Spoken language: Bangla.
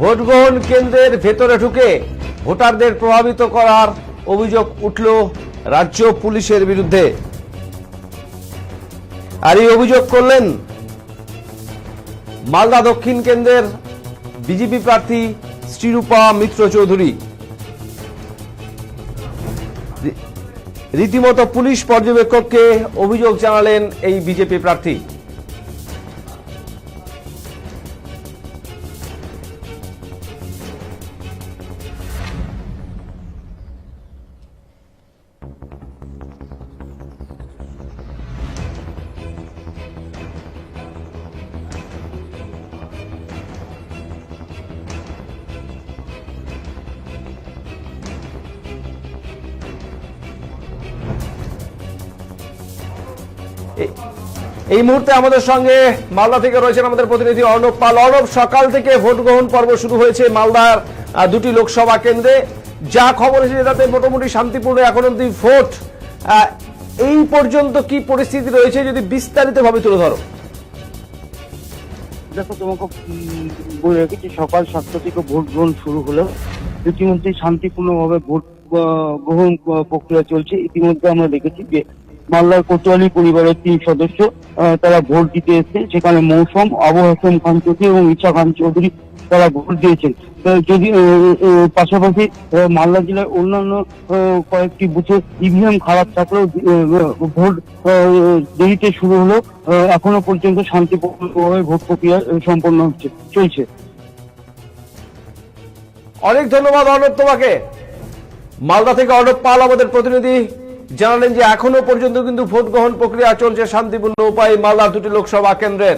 ভোট গ্রহণ কেন্দ্রের ভেতরে ঢুকে ভোটারদের প্রভাবিত করার অভিযোগ উঠল রাজ্য পুলিশের বিরুদ্ধে। আর এই অভিযোগ করলেন মালদা দক্ষিণ কেন্দ্রের বিজেপি প্রার্থী শ্রীরূপা মিত্র চৌধুরী। রীতিমতো পুলিশ পর্যবেক্ষককে অভিযোগ জানালেন এই বিজেপি প্রার্থী। এই মুহূর্তে আমাদের সঙ্গে মালদা থেকে রয়েছেন আমাদের প্রতিনিধি অর্ণব পাল। অর্ণব, সকাল থেকে ভোট গ্রহণ পর্ব শুরু হয়েছে মালদার দুটি লোকসভা কেন্দ্রে। যা খবর এসেছে তাতে মোটামুটি শান্তিপূর্ণ, এখন অব্দি ভোট। এই পর্যন্ত কি পরিস্থিতি রয়েছে যদি বিস্তারিত ভাবে তুলে ধরো? দেখো, তোমাকে বলে রেখেছি, সকাল সাতটা থেকে ভোট গ্রহণ শুরু হলো। ইতিমধ্যে শান্তিপূর্ণভাবে ভোট গ্রহণ প্রক্রিয়া চলছে। ইতিমধ্যে আমরা দেখেছি যে মালদার কোতোয়ালি পরিবারের তিন সদস্য তারা ভোট দিতে এসেছে। সেখানে মৌসুম আবু হাসান খান চৌধুরী এবং ইচ্ছা খান চৌধুরী তারা ভোট দিয়েছেন। যদি পাশাপাশি মালদা জেলার অন্যান্য কয়েকটি বুথে ইভিএম খারাপ থাকলেও ভোট দেরিতে শুরু হলো এখনও পর্যন্ত শান্তিপূর্ণভাবে ভোট প্রক্রিয়া সম্পন্ন হচ্ছে, চলছে। অনেক ধন্যবাদ অর্ণব তোমাকে। মালদা থেকে অর্ণব পাল, আমাদের প্রতিনিধি। জানালেন যে এখনও পর্যন্ত কিন্তু ভোট গ্রহণ প্রক্রিয়া চলছে শান্তিপূর্ণ উপায়ে মালদা দুটি লোকসভা কেন্দ্রের।